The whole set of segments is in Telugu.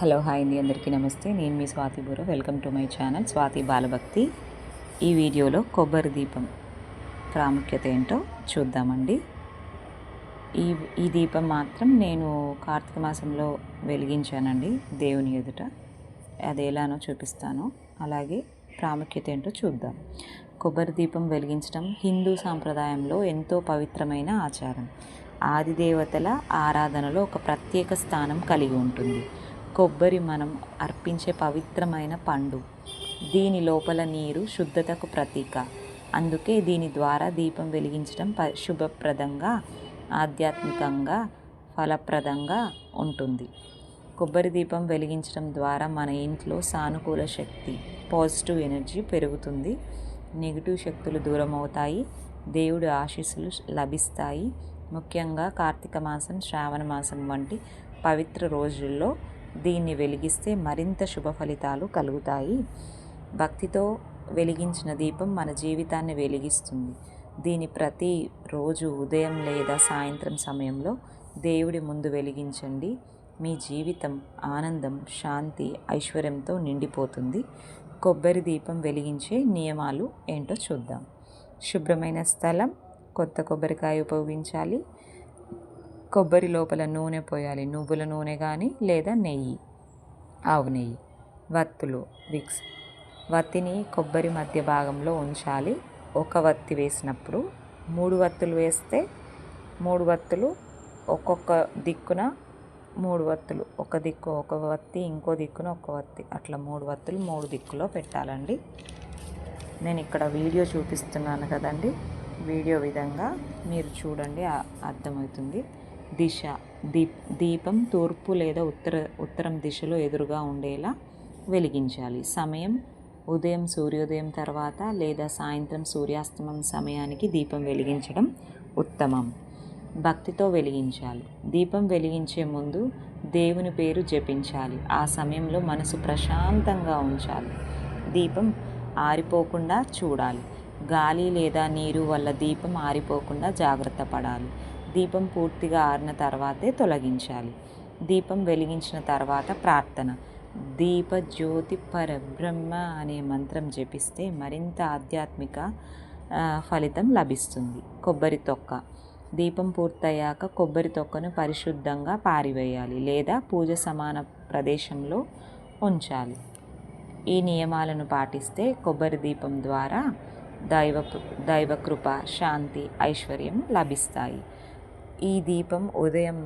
హలో హాయ్ అండి. అందరికీ నమస్తే. నేను మీ Swathi Burra. Welcome to my channel Swathi Balabhakti. ఈ వీడియోలో కొబ్బరి దీపం ప్రాముఖ్యత ఏంటో చూద్దామండి. ఈ ఈ దీపం మాత్రం నేను కార్తీక మాసంలో వెలిగించానండి దేవుని ఎదుట. అది ఎలానో చూపిస్తాను. అలాగే ప్రాముఖ్యత ఏంటో చూద్దాం. కొబ్బరి దీపం వెలిగించడం హిందూ సాంప్రదాయంలో ఎంతో పవిత్రమైన ఆచారం. ఆదిదేవతల ఆరాధనలో ఒక ప్రత్యేక స్థానం కలిగి ఉంటుంది. కొబ్బరి మనం అర్పించే పవిత్రమైన పండు. దీని లోపల నీరు శుద్ధతకు ప్రతీక. అందుకే దీని ద్వారా దీపం వెలిగించడం ప శుభప్రదంగా ఆధ్యాత్మికంగా ఫలప్రదంగా ఉంటుంది. కొబ్బరి దీపం వెలిగించడం ద్వారా మన ఇంట్లో సానుకూల శక్తి పాజిటివ్ ఎనర్జీ పెరుగుతుంది. నెగిటివ్ శక్తులు దూరం అవుతాయి దేవుడి ఆశీస్సులు లభిస్తాయి. ముఖ్యంగా కార్తీక మాసం శ్రావణ మాసం వంటి పవిత్ర రోజుల్లో దీన్ని వెలిగిస్తే మరింత శుభ ఫలితాలు కలుగుతాయి. భక్తితో వెలిగించిన దీపం మన జీవితాన్ని వెలిగిస్తుంది. దీని ప్రతి రోజు ఉదయం లేదా సాయంత్రం సమయంలో దేవుడి ముందు వెలిగించండి. మీ జీవితం ఆనందం శాంతి ఐశ్వర్యంతో నిండిపోతుంది. కొబ్బరి దీపం వెలిగించే నియమాలు ఏంటో చూద్దాం. శుభ్రమైన స్థలం కొత్త కొబ్బరికాయ ఉపయోగించాలి. కొబ్బరి లోపల నూనె పోయాలి. నువ్వుల నూనె కానీ లేదా నెయ్యి. ఆవు నెయ్యి. వత్తులు విక్స్. వత్తిని కొబ్బరి మధ్య భాగంలో ఉంచాలి. ఒక వత్తి వేసినప్పుడు మూడు వత్తులు వేస్తే మూడు వత్తులు ఒక్కొక్క దిక్కున మూడు వత్తులు. ఒక దిక్కు ఒక వత్తి ఇంకో దిక్కున ఒక వత్తి. అట్లా మూడు వత్తులు మూడు దిక్కులో పెట్టాలండి. నేను ఇక్కడ వీడియో చూపిస్తున్నాను కదండి. వీడియో విధంగా మీరు చూడండి అర్థమవుతుంది. దిశ దీప్ దీపం తూర్పు లేదా ఉత్తర ఉత్తరం దిశలో ఎదురుగా ఉండేలా వెలిగించాలి. సమయం ఉదయం సూర్యోదయం తర్వాత లేదా సాయంత్రం సూర్యాస్తమం సమయానికి దీపం వెలిగించడం ఉత్తమం. భక్తితో వెలిగించాలి. దీపం వెలిగించే ముందు దేవుని పేరు జపించాలి. ఆ సమయంలో మనసు ప్రశాంతంగా ఉంచాలి. దీపం ఆరిపోకుండా చూడాలి. గాలి లేదా నీరు వల్ల దీపం ఆరిపోకుండా జాగ్రత్త పడాలి. దీపం పూర్తిగా ఆరిన తర్వాతే తొలగించాలి. దీపం వెలిగించిన తర్వాత ప్రార్థన. దీప జ్యోతి పరబ్రహ్మ అనే మంత్రం జపిస్తే మరింత ఆధ్యాత్మిక ఫలితం లభిస్తుంది. కొబ్బరి తొక్క. దీపం పూర్తయ్యాక కొబ్బరి తొక్కను పరిశుద్ధంగా పారివేయాలి లేదా పూజ సమాన ప్రదేశంలో ఉంచాలి. ఈ నియమాలను పాటిస్తే కొబ్బరి దీపం ద్వారా దైవ దైవకృప శాంతి ఐశ్వర్యం లభిస్తాయి. ఈ దీపం ఉదయం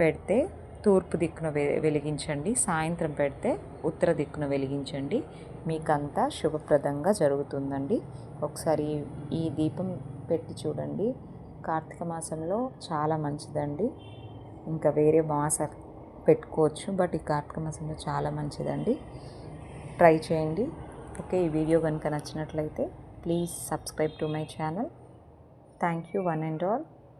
పెడితే తూర్పు దిక్కున వెలిగించండి. సాయంత్రం పెడితే ఉత్తర దిక్కున వెలిగించండి. మీకంతా శుభప్రదంగా జరుగుతుందండి. ఒకసారి ఈ దీపం పెట్టి చూడండి. కార్తీక మాసంలో చాలా మంచిదండి. ఇంకా వేరే మాస పెట్టుకోవచ్చు బట్ ఈ కార్తీక మాసంలో చాలా మంచిదండి. ట్రై చేయండి. ఓకే ఈ వీడియో కనుక నచ్చినట్లయితే please subscribe to my channel. Thank you one and all.